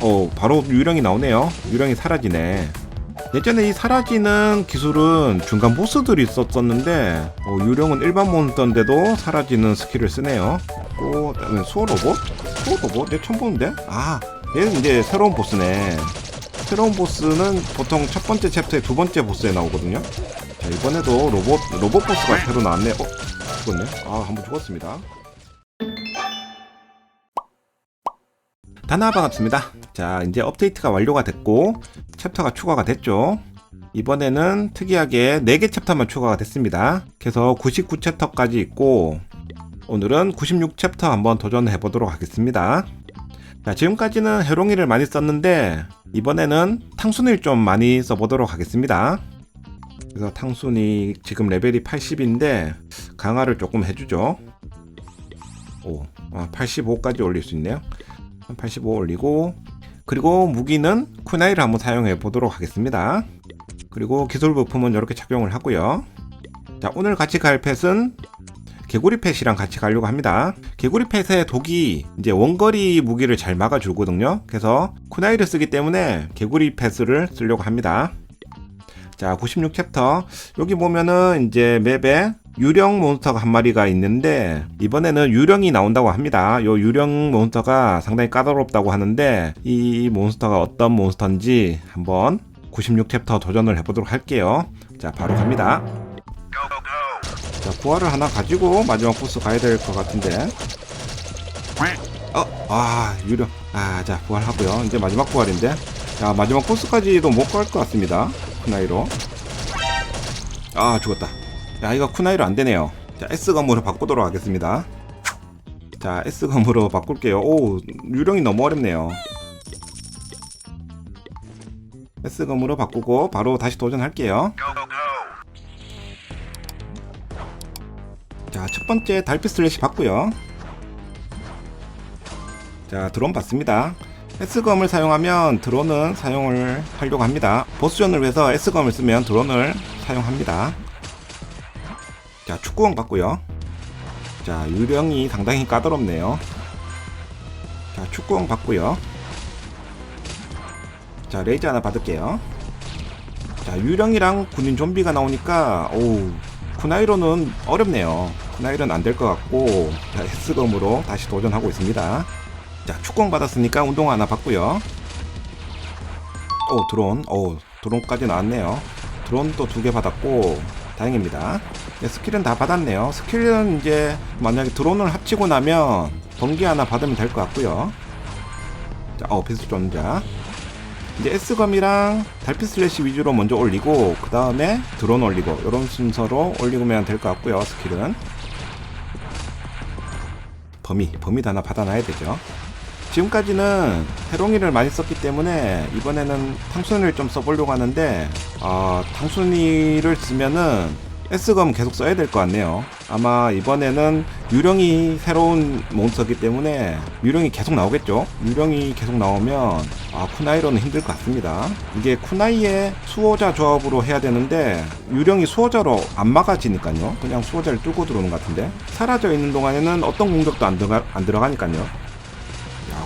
어 바로 유령이 나오네요 유령이 사라지네 예전에 이 사라지는 기술은 중간 보스들이 썼었는데 어, 유령은 일반 몬스터인데도 사라지는 스킬을 쓰네요 또 그다음에 수호 로봇? 수호 로봇? 내 처음 보는데? 아 얘는 이제 새로운 보스네 새로운 보스는 보통 첫 번째 챕터의 두 번째 보스에 나오거든요 자 이번에도 로봇 로봇 보스가 새로 나왔네 어? 죽었네 아 한번 죽었습니다 다나 반갑습니다. 자, 이제 업데이트가 완료가 됐고 챕터가 추가가 됐죠. 이번에는 특이하게 4개 챕터만 추가가 됐습니다. 그래서 99챕터까지 있고 오늘은 96챕터 한번 도전해 보도록 하겠습니다. 자, 지금까지는 해롱이를 많이 썼는데 이번에는 탕순이를 좀 많이 써보도록 하겠습니다. 그래서 탕순이 지금 레벨이 80인데 강화를 조금 해주죠. 오, 아, 85까지 올릴 수 있네요. 85 올리고 그리고 무기는 쿠나이를 한번 사용해 보도록 하겠습니다. 그리고 기술 부품은 이렇게 착용을 하고요. 자 오늘 같이 갈 펫은 개구리 펫이랑 같이 가려고 합니다. 개구리 펫의 독이 이제 원거리 무기를 잘 막아주거든요. 그래서 쿠나이를 쓰기 때문에 개구리 펫을 쓰려고 합니다. 자 96 챕터 여기 보면은 이제 맵에 유령 몬스터가 한 마리가 있는데 이번에는 유령이 나온다고 합니다. 요 유령 몬스터가 상당히 까다롭다고 하는데 이 몬스터가 어떤 몬스터인지 한번 96챕터 도전을 해보도록 할게요. 자 바로 갑니다. 자 구화를 하나 가지고 마지막 보스 가야 될 것 같은데 어, 아 유령 아 자 부활하고요. 이제 마지막 부활인데 자 마지막 보스까지도 못 갈 것 같습니다. 쿠나이로 아 죽었다. 야 이거 쿠나이로 안 되네요. 자 S 검으로 바꾸도록 하겠습니다. 자 S 검으로 바꿀게요. 오 유령이 너무 어렵네요. S 검으로 바꾸고 바로 다시 도전할게요. 자 첫 번째 달빛 슬래시 받고요. 자 드론 받습니다. S검을 사용하면 드론은 사용을 하려고 합니다. 보스전을 위해서 S검을 쓰면 드론을 사용합니다. 자, 축구공 받고요. 자, 유령이 상당히 까다롭네요. 자, 축구공 받고요. 자, 레이저 하나 받을게요. 자, 유령이랑 군인 좀비가 나오니까, 오우, 쿠나이로는 어렵네요. 쿠나이로는 안 될 것 같고, 자, S검으로 다시 도전하고 있습니다. 자, 축구공 받았으니까 운동 하나 받고요. 오, 드론. 오, 드론까지 나왔네요. 드론 또두개 받았고, 다행입니다. 네, 스킬은 다 받았네요. 스킬은 이제 만약에 드론을 합치고 나면 번개 하나 받으면 될 것 같고요. 자, 어, 배수 전자. 이제 S검이랑 달빛 슬래시 위주로 먼저 올리고 그 다음에 드론 올리고 이런 순서로 올리면 될 것 같고요. 스킬은 범위, 범위도 하나 받아놔야 되죠. 지금까지는 해롱이를 많이 썼기 때문에 이번에는 탕순이를 좀 써보려고 하는데 아, 탕순이를 쓰면은 S검 계속 써야 될 것 같네요. 아마 이번에는 유령이 새로운 몬스터기 때문에 유령이 계속 나오겠죠? 유령이 계속 나오면 아, 쿠나이로는 힘들 것 같습니다. 이게 쿠나이의 수호자 조합으로 해야 되는데 유령이 수호자로 안 막아지니까요. 그냥 수호자를 뚫고 들어오는 것 같은데 사라져 있는 동안에는 어떤 공격도 안, 들어가, 안 들어가니까요.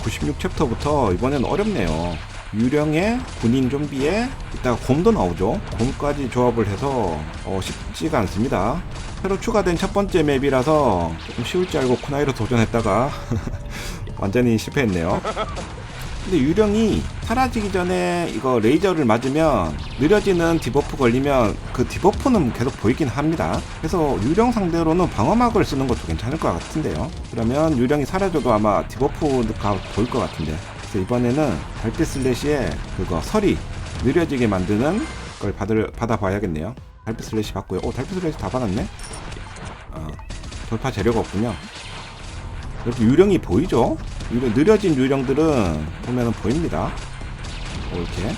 야, 96챕터부터 이번엔 어렵네요. 유령의 군인 좀비에 이따가 곰도 나오죠. 곰까지 조합을 해서 어, 쉽지가 않습니다. 새로 추가된 첫 번째 맵이라서 조금 쉬울 줄 알고 쿠나이로 도전했다가 완전히 실패했네요. 근데 유령이 사라지기 전에 이거 레이저를 맞으면 느려지는 디버프 걸리면 그 디버프는 계속 보이긴 합니다. 그래서 유령 상대로는 방어막을 쓰는 것도 괜찮을 것 같은데요. 그러면 유령이 사라져도 아마 디버프가 보일 것 같은데. 그래서 이번에는 달빛 슬래시에 그거 설이 느려지게 만드는 걸 받을, 받아봐야겠네요. 달빛 슬래시 받고요. 오, 달빛 슬래시 다 받았네? 어, 돌파 재료가 없군요. 이렇게 유령이 보이죠? 유령, 느려진 유령들은 보면은 보입니다. 어, 이렇게.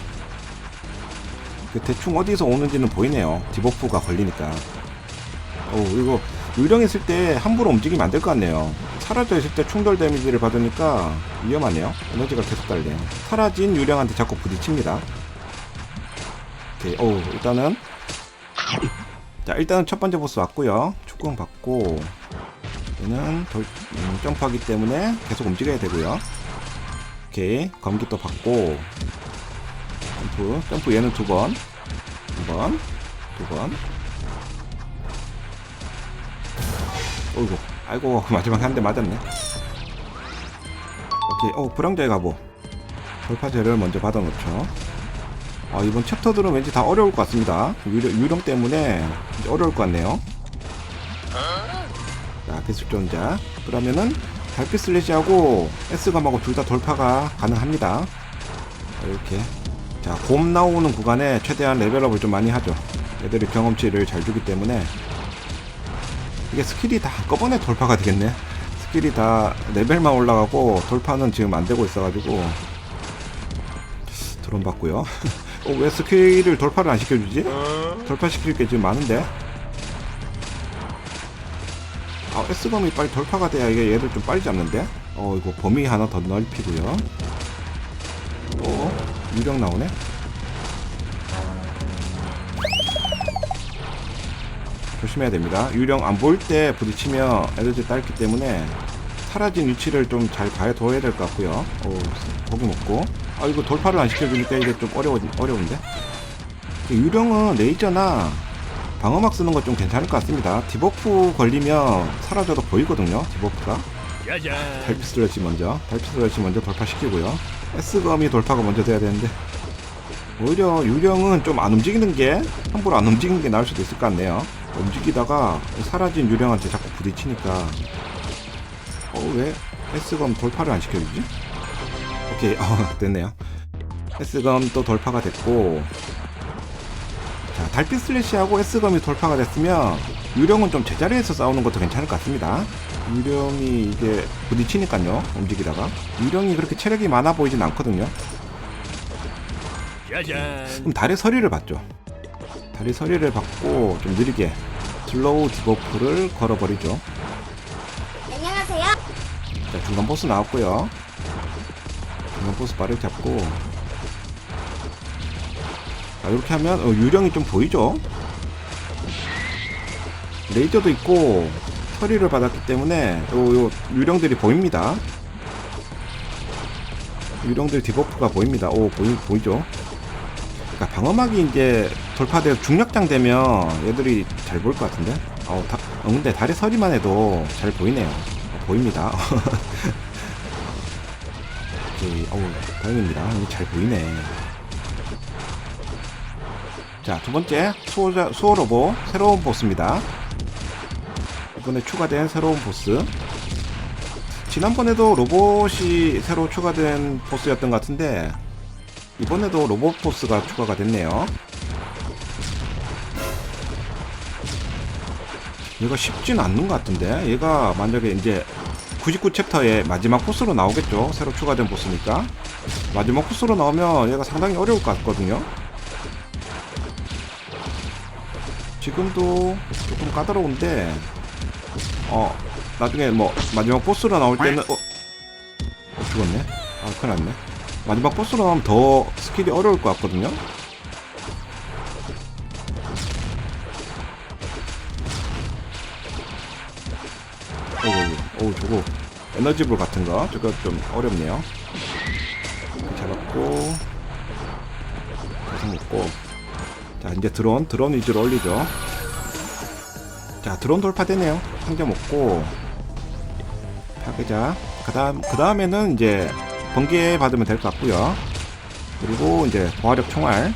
그 대충 어디서 오는지는 보이네요. 디버프가 걸리니까. 어, 이거 유령 있을 때 함부로 움직이면 안 될 것 같네요. 사라져 있을 때 충돌 데미지를 받으니까 위험하네요. 에너지가 계속 달래요. 사라진 유령한테 자꾸 부딪힙니다. 오케이, 오, 일단은. 자, 일단은 첫 번째 보스 왔고요. 축구공 받고. 얘는 돌, 음, 점프하기 때문에 계속 움직여야 되고요. 오케이. 검기 또 받고. 점프. 점프 얘는 두 번. 한번. 두번. 어이구. 아이고. 마지막에 한 대 맞았네. 오케이. 어 불황자의 가보. 돌파제를 먼저 받아놓죠. 아 이번 챕터들은 왠지 다 어려울 것 같습니다. 유령, 유령 때문에 어려울 것 같네요 자 기술전자. 그러면은 달빛 슬래시하고 S검하고 둘 다 돌파가 가능합니다. 이렇게. 자 곰 나오는 구간에 최대한 레벨업을 좀 많이 하죠. 애들이 경험치를 잘 주기 때문에. 이게 스킬이 다 한꺼번에 돌파가 되겠네. 스킬이 다 레벨만 올라가고 돌파는 지금 안 되고 있어가지고. 드론 받고요. 어, 왜 스킬을 돌파를 안 시켜주지? 돌파시킬 게 지금 많은데 아 S검이 빨리 돌파가 돼야 이게 얘들 좀 빨리 잡는데? 어 이거 범위 하나 더 넓히고요. 어 유령 나오네? 조심해야 됩니다. 유령 안 보일 때 부딪히면 에너지 딸기 때문에 사라진 위치를 좀 잘 봐둬야 될 것 같고요. 어 고기 먹고. 아 이거 돌파를 안 시켜주니까 이게 좀 어려워, 어려운데? 유령은 레이저나 방어막 쓰는 거 좀 괜찮을 것 같습니다. 디버프 걸리면 사라져도 보이거든요 디버프가. 달빛 슬래시 먼저 달빛 슬래시 먼저 돌파시키고요. S검이 돌파가 먼저 돼야 되는데. 오히려 유령은 좀 안 움직이는 게 함부로 안 움직이는 게 나을 수도 있을 것 같네요. 움직이다가 사라진 유령한테 자꾸 부딪히니까. 어 왜 S검 돌파를 안 시켜주지? 오케이 어 됐네요. S검 또 돌파가 됐고 자 달빛 슬래시하고 S검이 돌파가 됐으면 유령은 좀 제자리에서 싸우는 것도 괜찮을 것 같습니다. 유령이 이게 부딪히니까요 움직이다가. 유령이 그렇게 체력이 많아 보이진 않거든요. 그럼 달의 서리를 받죠. 달의 서리를 받고 좀 느리게 슬로우 디버프를 걸어버리죠. 안녕하세요. 자 중간 보스 나왔고요. 중간 보스 발을 잡고 자 이렇게 하면 어, 유령이 좀 보이죠? 레이저도 있고 서리를 받았기 때문에 요, 요 유령들이 보입니다. 유령들 디버프가 보입니다. 오 보이, 보이죠? 그러니까 방어막이 이제 돌파되어 중력장 되면 얘들이 잘 보일 것 같은데? 어, 다, 어, 근데 다리 서리만 해도 잘 보이네요. 어, 보입니다. 어우 다행입니다. 잘 보이네 자 두 번째 수호자, 수호 로보 새로운 보스입니다. 이번에 추가된 새로운 보스. 지난번에도 로봇이 새로 추가된 보스였던 것 같은데 이번에도 로봇 보스가 추가가 됐네요. 얘가 쉽진 않는 것 같은데 얘가 만약에 이제 99챕터의 마지막 보스로 나오겠죠. 새로 추가된 보스니까. 마지막 보스로 나오면 얘가 상당히 어려울 것 같거든요 지금도 조금 까다로운데 어 나중에 뭐 마지막 보스로 나올 때는 어, 어 죽었네? 아 큰일 났네. 마지막 보스로 나오면 더 스킬이 어려울 것 같거든요? 어이구 어우 저거 에너지볼 같은 거? 저거 좀 어렵네요. 잡았고 계속 먹고 자 이제 드론 드론 위주로 올리죠. 자 드론 돌파되네요. 상자 먹고. 파괴자. 그 다음 그 다음에는 이제 번개 받으면 될 것 같고요. 그리고 이제 고화력 총알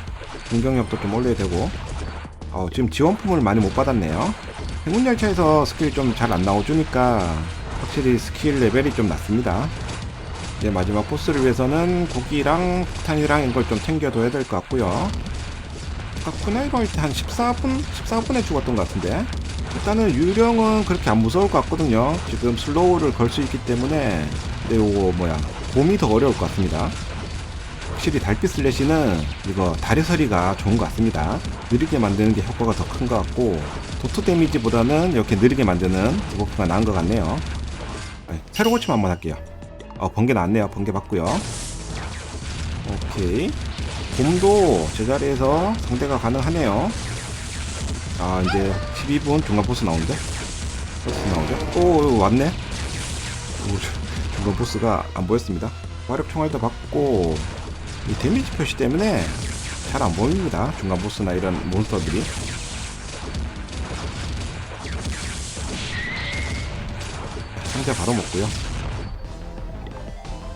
공격력도 좀 올려야 되고. 어, 지금 지원품을 많이 못 받았네요. 행운열차에서 스킬 좀잘 안 나와주니까 확실히 스킬 레벨이 좀 낮습니다. 이제 마지막 보스를 위해서는 고기랑 폭탄이랑 이걸 좀 챙겨둬야 될 것 같고요 아까 쿠나이로 할때 한 14분? 14분에 죽었던 것 같은데. 일단은 유령은 그렇게 안 무서울 것 같거든요. 지금 슬로우를 걸 수 있기 때문에. 근데 요거 뭐야. 봄이 더 어려울 것 같습니다. 확실히 달빛 슬래시는 이거 다리 서리가 좋은 것 같습니다. 느리게 만드는 게 효과가 더 큰 것 같고 도트 데미지보다는 이렇게 느리게 만드는 디버프가 나은 것 같네요. 네, 새로 고침 한번 할게요. 어 번개 나왔네요. 번개 받고요. 오케이 곰도 제자리에서 상대가 가능하네요 아 이제 12분 중간 보스 나오는데 보스 나오죠? 오 왔네 오, 저- 중간 보스가 안 보였습니다 화력 총알도 받고 이 데미지 표시 때문에 잘 안 보입니다. 중간 보스나 이런 몬스터들이. 상자 바로 먹고요.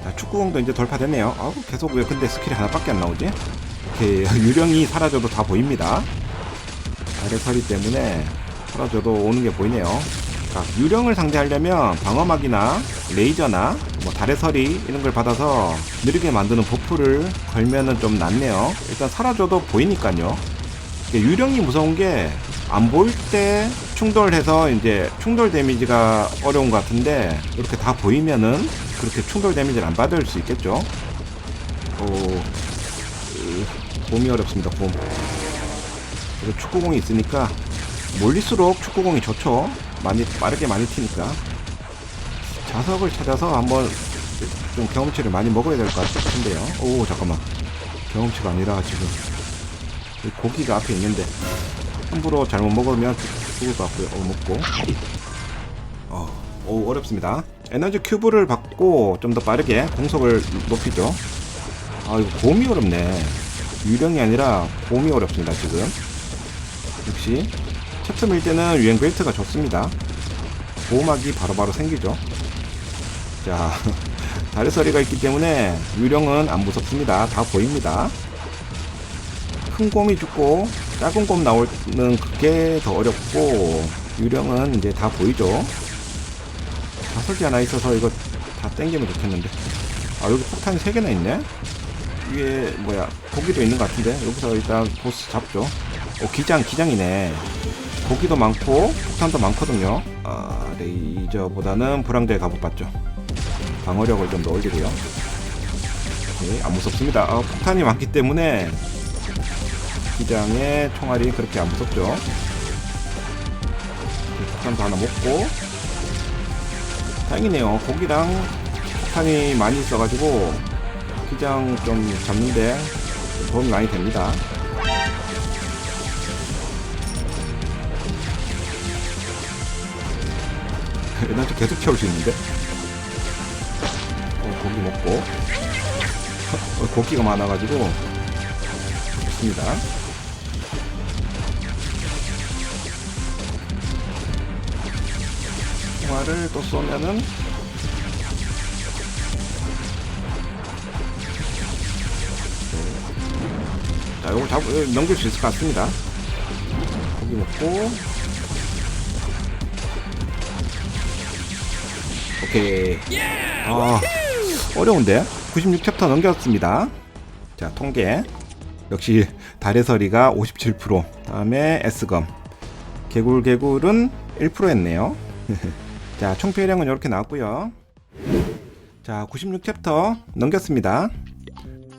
자, 축구공도 이제 돌파됐네요. 아우 계속 왜 근데 스킬이 하나밖에 안 나오지? 오케이 유령이 사라져도 다 보입니다. 아래 서리 때문에 사라져도 오는 게 보이네요. 자, 유령을 상대하려면 방어막이나 레이저나 뭐 달의 서리 이런 걸 받아서 느리게 만드는 버프를 걸면은 좀 낫네요. 일단 사라져도 보이니까요. 유령이 무서운 게 안 보일 때 충돌해서 이제 충돌 데미지가 어려운 것 같은데 이렇게 다 보이면은 그렇게 충돌 데미지를 안 받을 수 있겠죠. 오, 으, 봄이 어렵습니다. 봄. 그리고 축구공이 있으니까 몰릴수록 축구공이 좋죠. 많이 빠르게 많이 튀니까 자석을 찾아서 한번 좀 경험치를 많이 먹어야 될 것 같은데요. 오 잠깐만 경험치가 아니라 지금 이 고기가 앞에 있는데 함부로 잘못 먹으면 죽- 죽을 것 같고요. 어 먹고 어, 오 어렵습니다. 에너지 큐브를 받고 좀 더 빠르게 공속을 높이죠. 아 이거 곰이 어렵네. 유령이 아니라 곰이 어렵습니다 지금. 역시 챕터 밀 때는 유행 벨트가 좋습니다. 보호막이 바로바로 생기죠. 자, 다리서리가 있기 때문에 유령은 안 무섭습니다. 다 보입니다. 큰 곰이 죽고 작은 곰 나오는 그게 더 어렵고 유령은 이제 다 보이죠. 자석이 하나 있어서 이거 다 땡기면 좋겠는데. 아 여기 폭탄이 3개나 있네? 위에 뭐야 고기도 있는 것 같은데 여기서 일단 보스 잡죠. 오 기장 기장이네. 고기도 많고 폭탄도 많거든요. 아 레이저보다는 불황자의 갑옷 받죠. 방어력을 좀 더 올리고요. 안 무섭습니다. 아, 폭탄이 많기 때문에 기장의 총알이 그렇게 안 무섭죠. 폭탄도 하나 먹고 다행이네요. 고기랑 폭탄이 많이 있어가지고 기장 좀 잡는데 도움이 많이 됩니다. 에너지 계속 채울 수 있는데? 어, 고기 먹고. 어, 고기가 많아가지고. 좋습니다. 총알을 또 쏘면은. 네. 자, 요거 잡, 어, 넘길 수 있을 것 같습니다. 고기 먹고. 오케이. 아, 어려운데? 96챕터 넘겼습니다. 자, 통계. 역시 달의 서리가 57%. 다음에 S검. 개굴 개굴은 1% 했네요. 자, 총 피해량은 이렇게 나왔고요. 자, 96 챕터 넘겼습니다.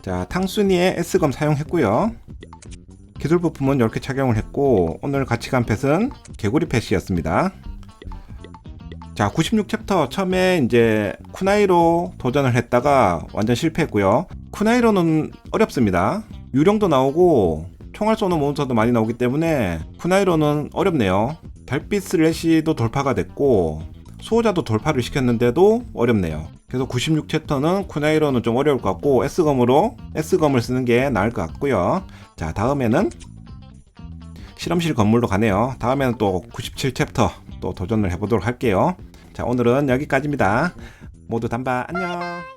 자, 탕순이의 S검 사용했고요. 기술 부품은 이렇게 착용을 했고 오늘 같이 간 펫은 개구리 펫이었습니다. 자, 96 챕터 처음에 이제 쿠나이로 도전을 했다가 완전 실패했고요. 쿠나이로는 어렵습니다. 유령도 나오고 총알 쏘는 몬스터도 많이 나오기 때문에 쿠나이로는 어렵네요. 달빛 슬래시도 돌파가 됐고 수호자도 돌파를 시켰는데도 어렵네요. 그래서 96챕터는 쿠나이로는 좀 어려울 것 같고 S검으로 S검을 쓰는 게 나을 것 같고요. 자, 다음에는 실험실 건물로 가네요. 다음에는 또 97챕터 또 도전을 해보도록 할게요. 자, 오늘은 여기까지입니다. 모두 단바 안녕.